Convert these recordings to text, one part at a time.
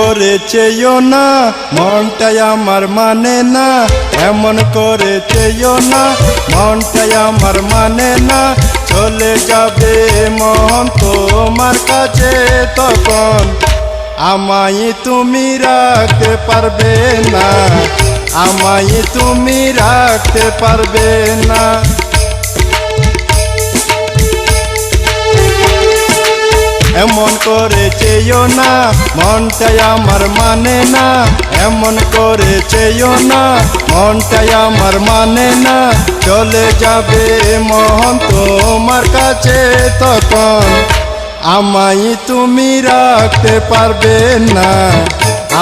করে চেয়েও না, মনটাই আমার মানে না, এমন করে চেয়েও না, মনটাই আমার মানে না। চলে যাবে মন তোমার কাছে তখন, আমায় তুমি রাখতে পারবে না, আমায় তুমি রাখতে পারবে না। এমন করে চেয়েও না মনটাই আমার মানে না। এমন করে চেয়েও না মনটাই আমার মানে না। চলে যাবে মন তোমার কাছে তখন। আমায় তুমি রাখতে পারবে না,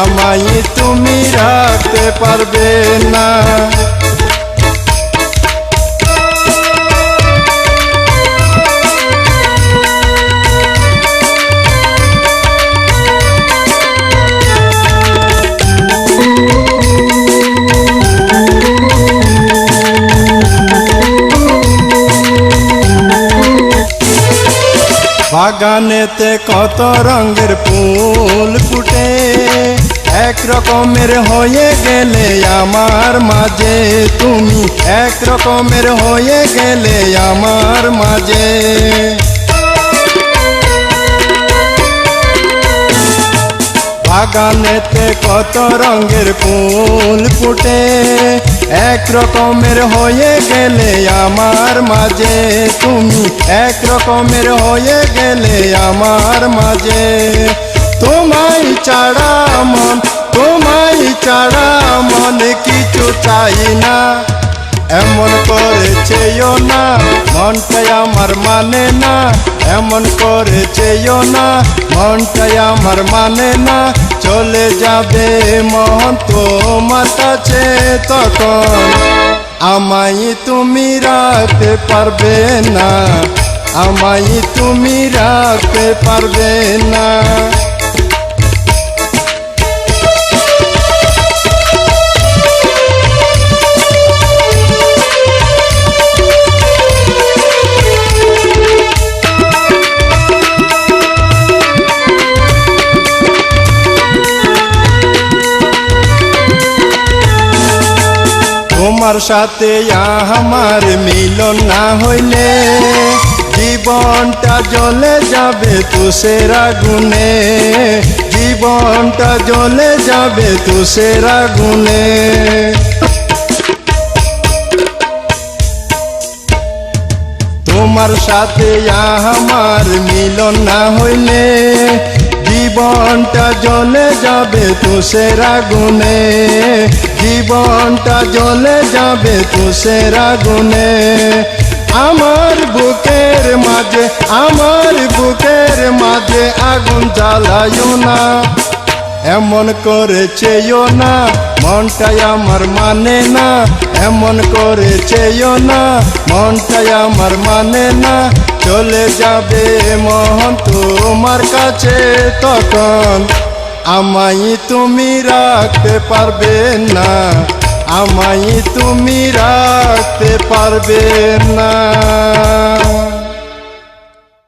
আমায় তুমি রাখতে পারবে না। বাগানেতে কত রঙের ফুল ফুটে। এক রকমের হয়ে গেলে আমার মাঝে, তুমি এক রকমের হয়ে গেলে আমার মাঝে। বাগানেতে কত রঙের ফুল ফুটে। এক রকমের হয়ে গেলে আমার মাঝে, তুমি এক রকমের হয়ে গেলে আমার মাঝে। তোমায় ছাড়া মন, তোমায় ছাড়া মন কিছু চাই না। এমন করেছেও না, মনটাই আমার মানে না। এমন করেছেও না, মনটাই আমার মানে না। চলে যাবে মন তোমার কাছে তখন। আমায় তুমি রাখতে পারবে না, আমায় তুমি রাখতে পারবে না। তোমার সাথে আমার মিলন না হইলে জীবনটা জ্বলে যাবে তুষের আগুনে। জীবনটা জ্বলে যাবে তুষের আগুনে। তোমার সাথে আমার মিলন না হইলে জীবনটা জ্বলে যাবে তুষের আগুনে জীবনটা জ্বলে যাবে তুষের আগুনে আমার বুকের মাঝে, আমার বুকের মাঝে আগুন জ্বালায়ও না। এমন করেছেও না, মনটাই আমার মানে না। এমন করেছেও না, মনটাই আমার মানে না। চলে যাবে মহন তোমার কাছে তখন। আমায় তুমি রাখতে পারবে না, আমায় তুমি রাখতে পারবে না।